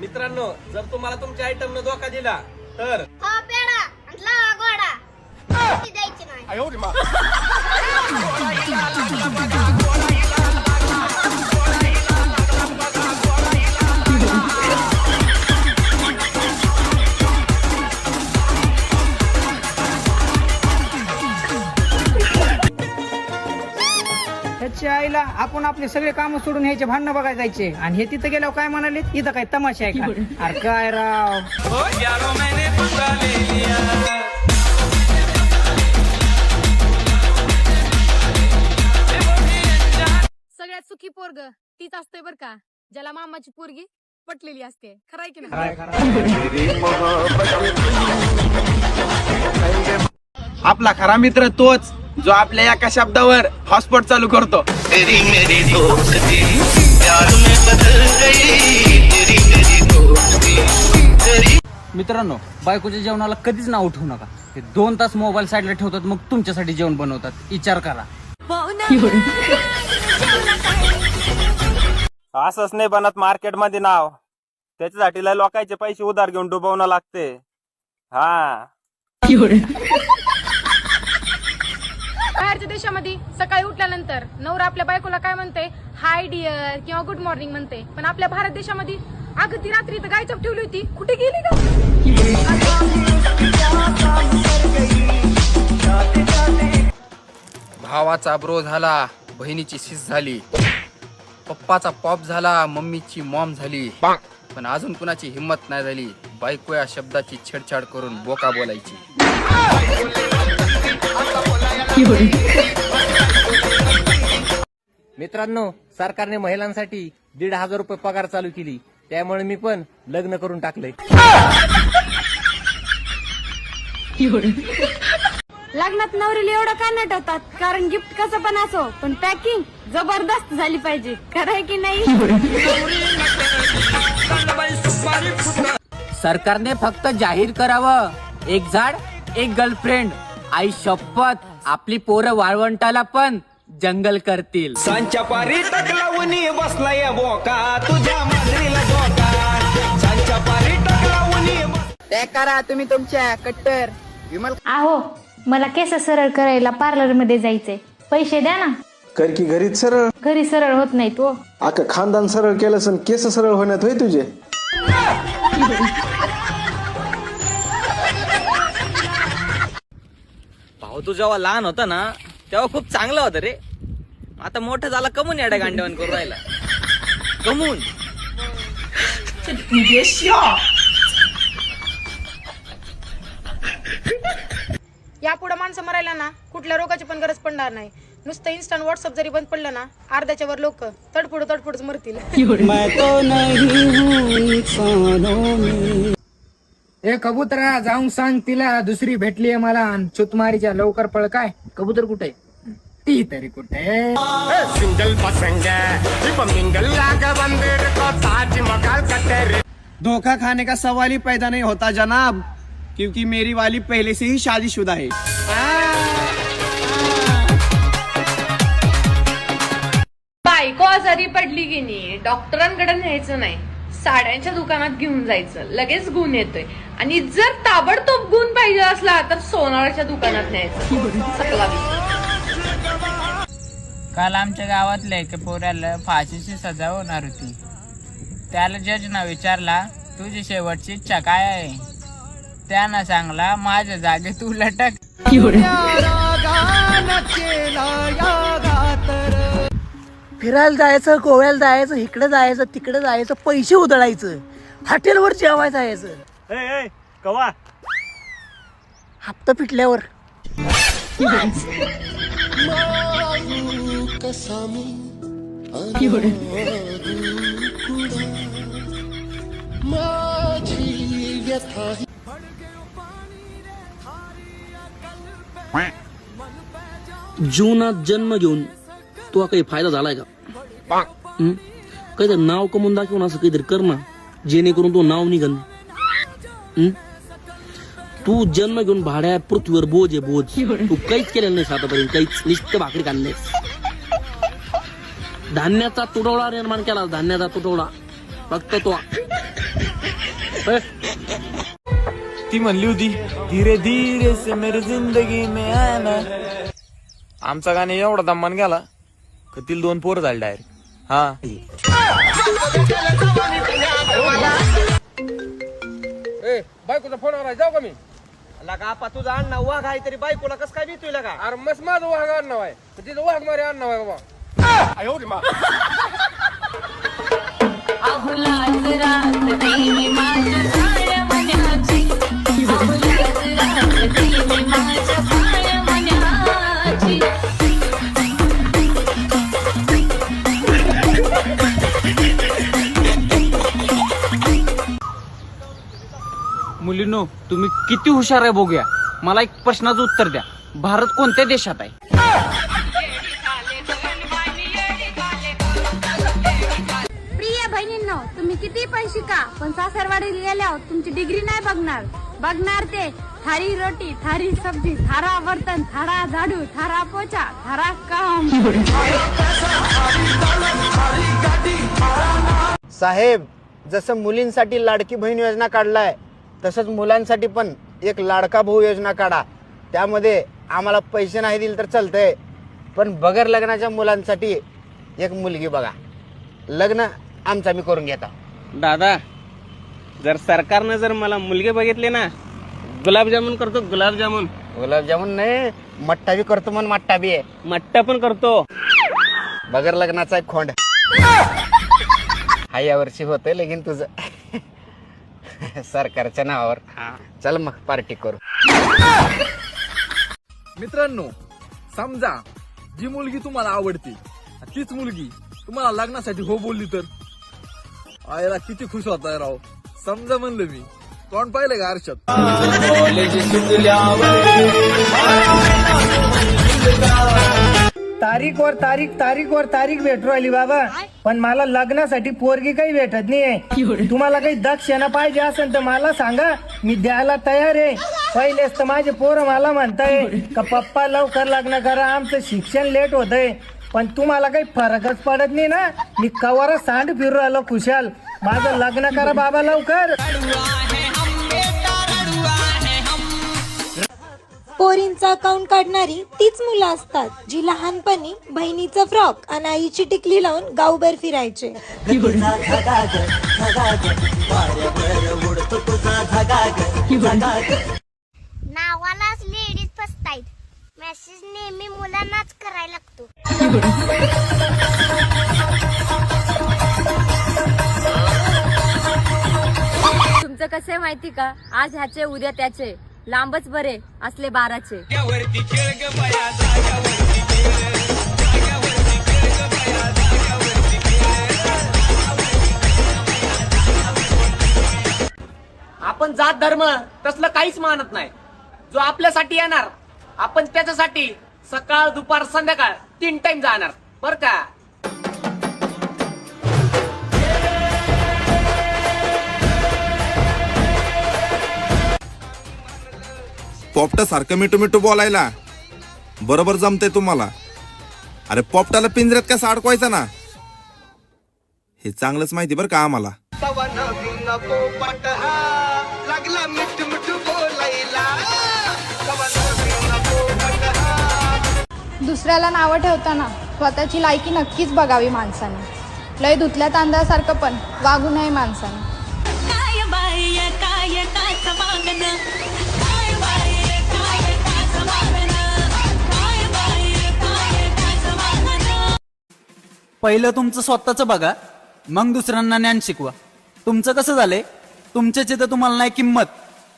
मित्रांनो जर तुम्हाला तुमच्या आयटमनं धोका दिला तर? हा पेडा. आणि लावा गोडा द्यायची नाही. त्याच्या आईला आपण आपले सगळे काम सोडून ह्याचे भांडणं बघायला जायचे आणि हे तिथं गेल्यावर काय म्हणाले इथं काय तमाशा आहे का अरे काय राव सगळ्यात सुखी पोरग तीच असते बर का ज्याला मामाची पोरगी पटलेली असते खराय की नाही आपला खरा मित्र तोच जो आपल्या एका शब्दावर हॉटस्पॉट चालू करतो. तेरी मेरी दोस्ती प्यार में बदल गई तेरी मेरी दोस्ती तेरी मित्रांनो बायकोच्या जेवणाला कधीच नाव ठेवू नका. ते दोन तास मोबाईल साईडला ठेवतात मग तुमच्यासाठी जेवण बनवतात. विचार करा. असंच नाही बनत मार्केटमध्ये नाव. त्याच्यासाठी लय लोकांचे पैसे उधार घेऊन डुबवणं लागते. हा. बाहेरच्या देशामध्ये सकाळी उठल्यानंतर नवरा आपल्या बायकोला काय म्हणते? हाय डिअर किंवा गुड मॉर्निंग म्हणते. पण आपल्या भारत देशामध्ये अगं ती रात्री तर गायचप ठेवली होती. कुठे गेली का भावाचा ब्रो झाला बहिणीची सिस झाली. पप्पाचा पॉप झाला मम्मीची मॉम झाली. पण अजून कुणाची हिंमत नाही झाली. बायको या शब्दाची छेडछाड करून बोका बोलायची. मित्रांनो सरकारने महिलांसाठी दीड हजार रुपये पगार चालू केली. त्यामुळे मी पण लग्न करून टाकलंय. लग्नात नवरीला एवढं का नटवतात? कारण गिफ्ट कसं पण असो पण पॅकिंग जबरदस्त झाली पाहिजे. खरंय की नाही? सरकारने फक्त जाहीर करावं. एक झाड एक गर्लफ्रेंड आई शपथ आपली पोरं वाळवंटाला पण जंगल करतील. सांच्या पारी टकला उनी बसलाय बोका तुझ्या मांजरीला बोका सांच्या पारी टकला उनी त्या करा तुम्ही तुमच्या कट्टर. विमल आहो मला केस सरळ करायला पार्लरमध्ये जायचंय. पैसे द्या ना. कर की घरीच सरळ. घरी सरळ होत नाही तो अख्खं खानदान सरळ केलं सण केस सरळ होण्यात होय तुझे? भाऊ तू जेव्हा लहान होता ना तेव्हा खूप चांगला होता रे. आता मोठं झाला कमून याड्या गांडवण करून राहिला. कमून. यापुढे माणसं मरायला ना कुठल्या रोगाची पण गरज पडणार नाही. नुसतं इन्स्टंट व्हॉट्सअप जरी बंद पडलं ना अर्ध्याच्या वर लोक तडफुड तडफुडच मरतील ए कबुतरा जाऊन सांग तिला दुसरी भेटलीये मला आणि चुतमारीच्या लवकर पळ काय? कबूतर कुठे? ती तरी कुठे? धोखा खाने का सवाल ही पैदा नहीं होता जनाब क्योंकि मेरी वाली पहले से ही शादीशुदा है। बायको आजारी पडली की नाही डॉक्टरांकडे न्यायचं नाही. साड्यांच्या दुकानात घेऊन जायचं. लगेच गुण येतोय. आणि जर ताबडतोब गुण पाहिजे असला तर सोनाराच्या दुकानात न्यायचं. सकला. काल आमच्या गावातल्या एका पोऱ्याला फाशीची सजा होणार होती. त्याला जजनं विचारला तुझी शेवटची इच्छा काय आहे? त्यानं सांगला माझ्या जागे तू लटक. फिरायला जायचं गोव्याला जायचं इकडे जायचं तिकडे जायचं पैसे उधळायचं हॉटेलवर जेवायला जायचं. कवा? हप्ता पिटल्यावर जीवनात जन्म घेऊन तुला काही फायदा झालाय का? हं? काहीतरी नाव कमवून दाखवून असं काहीतरी कर ना जेणेकरून तो नाव निघन हं? तू जन्म घेऊन भाड्या पृथ्वीवर बोज आहे बोज. तू काहीच केलेलं नाही आतापर्यंत काहीच नुसतं भाकरी काढले धान्याचा तुटवडा निर्माण केला धान्याचा तुटवडा. फक्त तो. ती म्हणली होती धीरे धीरे से मेरी जिंदगी में आना. आमचा गाणे एवढा दम्मान गेला कतील दोन पोर झाले डायरेक्ट हा. बायकोचा फोन आला जाऊ का मी? लगा आपा तुझा अण्णा वाघ आहे तरी बायकोला कस काय भीतोय लगा? अरे मस्त माझं वाघ आणणार आहे. तिथं वाघ मारे आणणार आहे बाबा मुलीनो तुम्ही किती हुशार आहे बघूया. मला एक प्रश्नाचं उत्तर द्या. भारत कोणत्या देशात आहे? प्रिय बहिणींनो तुम्ही किती पण शिका पण सासरवाडी गेल्यावर तुमची डिग्री नाही बघणार. बघणार ते थारी रोटी थारी सब्जी थारा बर्तन थारा झाडू थारा पोचा थारा काम. साहेब जसं मुलींसाठी लाडकी बहीण योजना काढलाय तसंच मुलांसाठी पण एक लाडका भाऊ योजना काढा. त्यामध्ये आम्हाला पैसे नाही दिले तर चालतंय. पण बगर लग्नाच्या मुलांसाठी एक मुलगी बघा. लग्न आमचं आम्ही करून घेता. दादा जर सरकारनं जर मला मुलगे बघितले ना गुलाबजामुन करतो गुलाबजामुन. गुलाबजामुन नाही मट्टा बी करतो मन मट्टा बी. आहे मट्टा पण करतो. बगर लग्नाचा एक खोंड. हा या वर्षी होतंय लगीन तुझं. सरकारच्या नावावर. चल मग पार्टी करू. मित्रांनो समजा जी मुलगी तुम्हाला आवडते तीच मुलगी तुम्हाला लग्नासाठी हो बोलली तर? आयला किती खुश होताय राव. समजा म्हणलं मी तोंड पाहिलं का आरशात? तारीख वर तारीख तारीख वर तारीख भेटू राहिली बाबा. पण मला लग्नासाठी पोरगी काही भेटत नाहीये. तुम्हाला काही दक्षिणा पाहिजे असेल तर मला सांगा. मी द्यायला तयार आहे. पहिलेच तर माझे पोरं मला म्हणताय का पप्पा लवकर लग्न करा. आमचं शिक्षण लेट होतंय. पण तुम्हाला काही फरकच पडत नाही ना? मी कवारा सांड फिरू राहिलो खुशाल. माझं लग्न करा बाबा लवकर. पोरींचं अकाउंट काढणारी तीच मुलं असतात जी लहानपणी बहिणीचा फ्रॉक आणि आईची टिकली लावून गावभर फिरायचे. नावालाच लेडीज फसतायत. मेसेज नेहमी मुलांनाच करायला लागतो. तुमचं कसं आहे माहिती का? आज ह्याचे उद्या त्याचे. लांबच बरे असले बाराचे. आपण जात धर्म तसलं काहीच मानत नाही. जो आपल्यासाठी येणार आपण त्याच्यासाठी सकाळ दुपार संध्याकाळ तीन टाइम जाणार. बर का? पोपटा सारखं मिठू मिठू बोलायला. बरोबर जमते तुम्हाला. अरे पोपटाला पिंजऱ्यात कसा अडकवायचा ना? हे चांगलंच माहिती बरं का आम्हाला. दुसऱ्याला नावं ठेवताना स्वतःची लायकी नक्कीच बघावी माणसाने. लय धुतल्या तांदळासारखं पण वागू नये माणसाने. पहिलं तुमचं स्वतःचं बघा मग दुसऱ्यांना ज्ञान शिकवा. तुमचं कसं झालंय? तुमच्याची तर तुम्हाला नाही किंमत.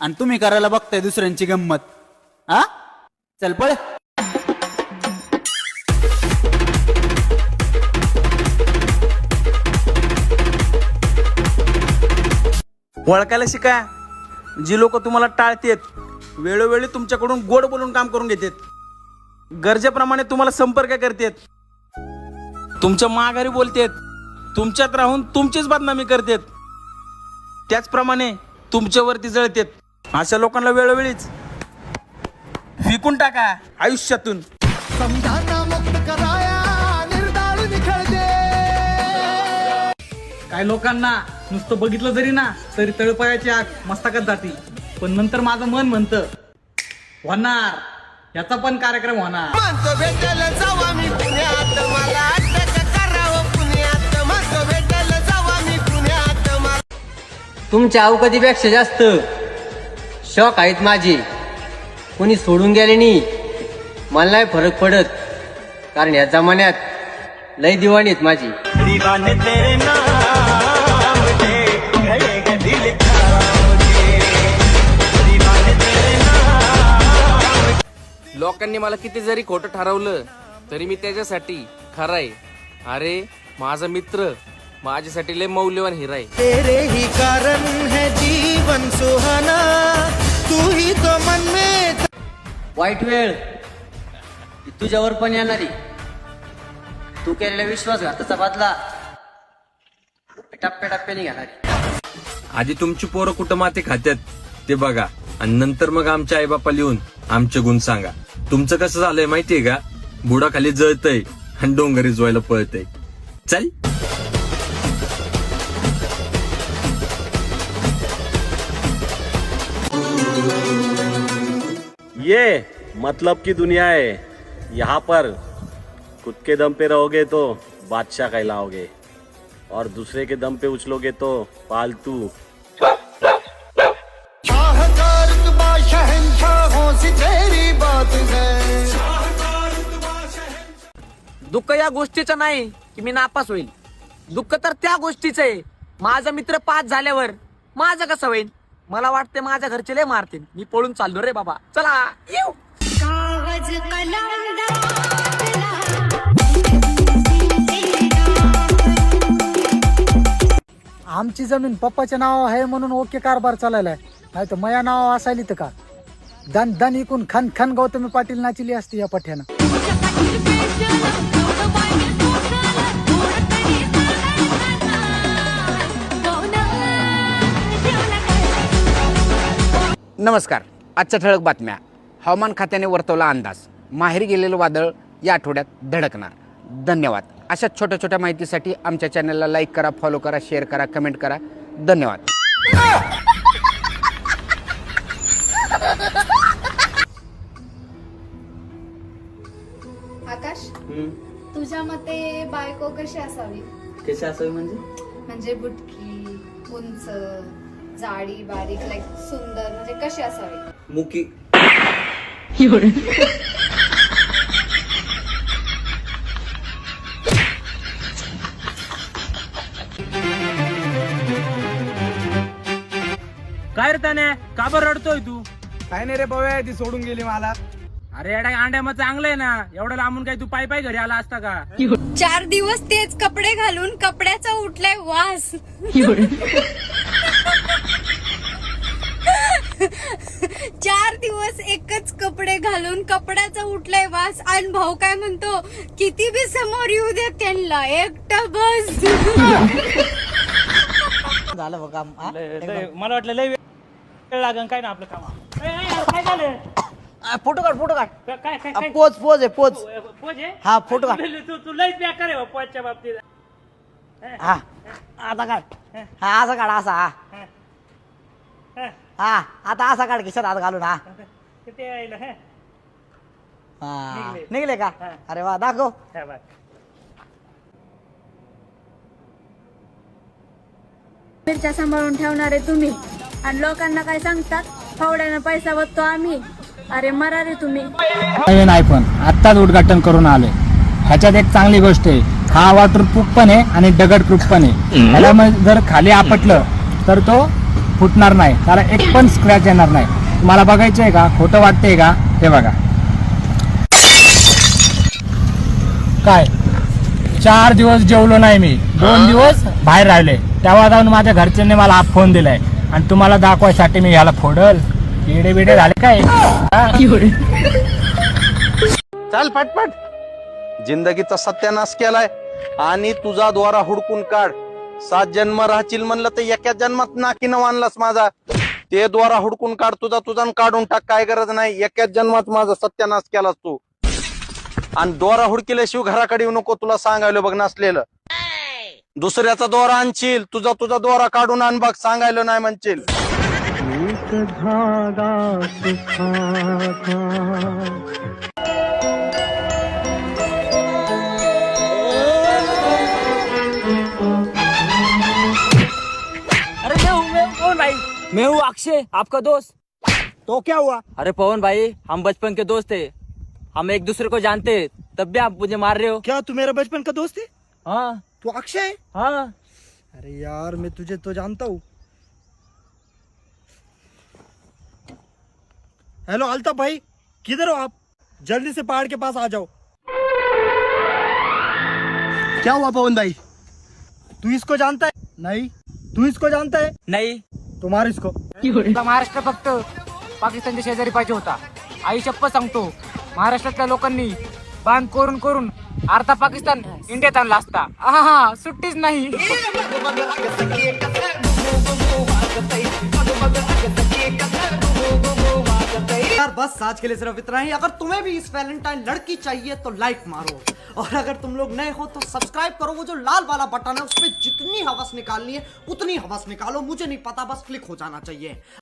आणि तुम्ही करायला बघताय दुसऱ्यांची गंमत. हा? चल पळ. ओळखायला शिका. जी लोक तुम्हाला टाळतेत वेळोवेळी तुमच्याकडून गोड बोलून काम करून घेतात. गरजेप्रमाणे तुम्हाला संपर्क करतात. तुमच्या माघारी बोलतेत. तुमच्यात राहून तुमचीच बदनामी करतेत. त्याचप्रमाणे तुमच्यावरती जळतेत. अशा लोकांना वेळोवेळीच विकून टाका आयुष्यातून. काही लोकांना नुसतं बघितलं जरी ना तरी तळपायाची आग मस्तकात जाती. पण नंतर माझं मन म्हणतं होणार. याचा पण कार्यक्रम होणार. तुमच्या अवकधीपेक्षा जास्त. शॉक आहेत माझे. कोणी सोडून गेले नाही. मला नाही फरक पडत. कारण या जमान्यात लय दिवाणी आहेत माझी. लोकांनी मला किती जरी खोटं ठरवलं तरी मी त्याच्यासाठी खरं आहे. अरे माझा मित्र माझ्यासाठी लय मौल्यवान हिरा आहे. तेरे ही कारण है जीवन सुहाना तू ही तो मन में वाईट वेळ ही तुझ्यावर पण येणारी तू केलेल्या विश्वासघाताचा बदला टप्प्याटप्प्याने घेणारी आधी तुमची पोरं कुठं माती खात्यात ते बघा. आणि नंतर मग आमच्या आईबापा लिहून आमचे गुण सांगा. तुमचं कसं झालंय माहितीये का? बुडाखाली जळतय आणि डोंगरी जोयला पळतय. चल. ये मतलब की दुनिया है। यहाँ पर खुद के दम पे रहोगे तो बादशाह कहलाओगे। और दूसरे के दम पे उछलोगे तो पालतू। दुःख या गोष्टीचं नाही की मी नापास होईल. दुःख तर त्या गोष्टीचं आहे. माझा मित्र पास झाल्यावर माझं कसं होईल? मला वाटते माझ्या घरचे लय मारतील. मी पळून चाललो रे बाबा. चला. येऊ. आमची जमीन पप्पाच्या नाव आहे म्हणून ओके कारभार चालायलाय. नाही तर मया नाव असायली तर का? दन दन इकून खन खन गौतमी पाटील नाचिली असती या पठ्यानं. नमस्कार. आजच्या ठळक बातम्या. हवामान खात्याने वर्तवला अंदाज. माहेर गेलेलं वादळ या आठवड्यात धडकणार. धन्यवाद. अशा छोट्या छोट्या माहितीसाठी आमच्या चॅनलला लाईक करा फॉलो करा शेअर करा कमेंट करा. धन्यवाद. आकाश तुझ्या मते बायको कशी असावी? कशी असावी म्हणजे? म्हणजे बुटकी उंच जाडी बारीक लाईक सुंदर म्हणजे कशी असावी? मुकी. काय रे त्याने का बरं रडतोय तू? काय नाही रे बाबा ती सोडून गेली मला. अरे एडा अंड्या मग चांगलं आहे ना. एवढं लांबून काय तू पायी पायी घरी आला असता का? चार दिवस तेच कपडे घालून कपड्याचा उठलाय वास चार दिवस एकच कपडे घालून कपड्याचा उठलाय वास. आणि भाऊ काय म्हणतो किती बी समोर येऊ दे त्यांना एकटा बस. झालं बघा मला वाटलं लय वेळ लागन काय ना आपलं काम. काय झालं? फोटो काढ फोटो काढ. काय काय पोच पोच आहे पोच पोज आहे? हा फोटो काढ. तू तू लईच बेकार आहे पोजच्या बाबतीत. हा आता काढ. हा. असा काढ असा हा. हा आता असा काढ खिशात हात घालून हा. किती यायला हे? हा निघले. का? अरे वा दाखव. हे बघ. मिरच्या सांभाळून ठेवणारे तुम्ही. आणि लोकांना काय सांगतात? फावड्यानं पैसा बघतो आम्ही. अरे मरा रे तुम्ही. नाही पण आत्ताच उद्घाटन करून आलोय. ह्याच्यात एक चांगली गोष्ट आहे. हा वॉटर प्रूफ पण आहे आणि दगड प्रूफ पण आहे. ह्याला मग जर खाली आपटलं तर तो फुटणार नाही. त्याला एक पण स्क्रॅच येणार नाही. तुम्हाला बघायचं आहे का? खोटं वाटतंय का? हे बघा. काय? चार दिवस जेवलो नाही मी. दोन दिवस बाहेर राहिले. तेव्हा जाऊन माझ्या घरच्यांनी मला हा फोन दिलाय. आणि तुम्हाला दाखवायसाठी मी ह्याला फोडल. येडे बिडे झाले काय? हा? चाल पटपट. जिंदगीचा सत्यानाश केलाय. आणि तुझा द्वारा हुडकून काढ. सात जन्म राहशील म्हणलं तर एका जन्मात नाकीनं आणलास माझा. ते द्वारा हुडकून काढ तुझा तुझा काढून टाक काय गरज नाही. एकाच जन्मात माझा सत्यानाश केलास तू. आणि दोरा हुडकिल्याशिवाय घराकडे येऊ नको तुला सांगायला बघ नसलेलं दुसऱ्याचा दोरा आणशील तुझा तुझा दोरा काढून आण बघ सांगायला नाही म्हणशील. अरे मैं हूँ अक्षय आपका दोस्त। तो क्या हुआ? अरे पवन भाई हम बचपन के दोस्त थे। हम एक दूसरे को जानते तब भी आप मुझे मार रहे हो। क्या तू मेरा बचपन का दोस्त है? हाँ। तू अक्षय? है? हाँ अरे यार मैं तुझे तो जानता हूँ। हेलो अल्ताफ भाई किधर हो आप? जल्दी से पहाड़ के पास आ जाओ। क्या हुआ पवन भाई? तू इसको जानता है? नहीं? तू इसको जानता है? नहीं। तुम्हारे इसको महाराष्ट्र फक्त पाकिस्तानच्या शेजारी पाहिजे होता आई शप्प सांगतो महाराष्ट्रातल्या लोकांनी बांध करून करून अर्धा पाकिस्तान इंडियात आणला असता हा हा सुट्टीच नाही बस आज के लिए सिर्फ़ इतना ही। अगर तुम्हें भी इस वैलेंटाइन लड़की चाहिए तो लाइक मारो। और अगर तुम लोग नए हो तो सब्सक्राइब करो। वो जो लाल वाला बटन है उस पर जितनी हवस निकालनी है, उतनी हवस निकालो। मुझे नहीं पता, बस क्लिक हो जाना चाहिए।